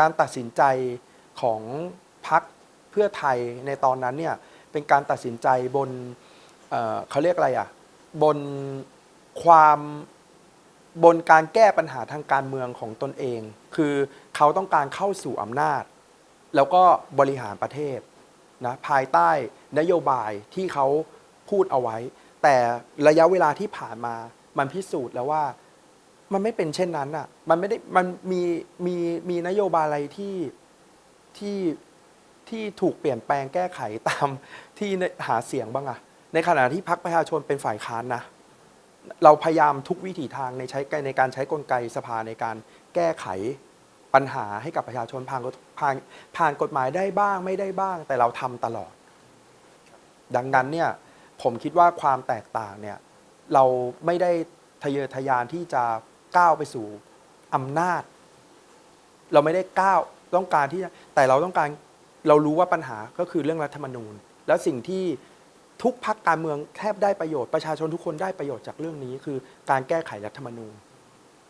การตัดสินใจของพักเพื่อไทยในตอนนั้นเนี่ยเป็นการตัดสินใจบนเเขาเรียกอะไรอะบนความบนการแก้ปัญหาทางการเมืองของตนเอง คือเขาต้องการเข้าสู่อำนาจ แล้วก็บริหารประเทศนะภายใต้นโยบายที่เขาพูดเอาไว้ แต่ระยะเวลาที่ผ่านมามันพิสูจน์แล้วว่า มันไม่เป็นเช่นนั้นอะ มันไม่ได้ มันมีมีมีนโยบายอะไรที่ที่ที่ถูกเปลี่ยนแปลงแก้ไขตามที่หาเสียงบ้างอะในขณะที่พรรคประชาชนเป็นฝ่ายค้านนะ เราพยายามทุกวิถีทางในใช้ในการใช้กลไกสภาในการแก้ไขปัญหาให้กับประชาชนผ่านผ่านผ่านกฎหมายได้บ้างไม่ได้บ้าง แต่เราทำตลอด ดังนั้นเนี่ยผมคิดว่าความแตกต่างเนี่ยเราไม่ได้ทะเยอทะยานที่จะ ก้าวไปสู่อำนาจ เราไม่ได้ก้าวต้องการที่แต่เราต้องการเรารู้ว่าปัญหาก็คือเรื่องรัฐธรรมนูญ แล้วสิ่งที่ทุกพักการเมืองแทบได้ประโยชน์ประชาชนทุกคนได้ประโยชน์จากเรื่องนี้ คือการแก้ไขรัฐธรรมนูญ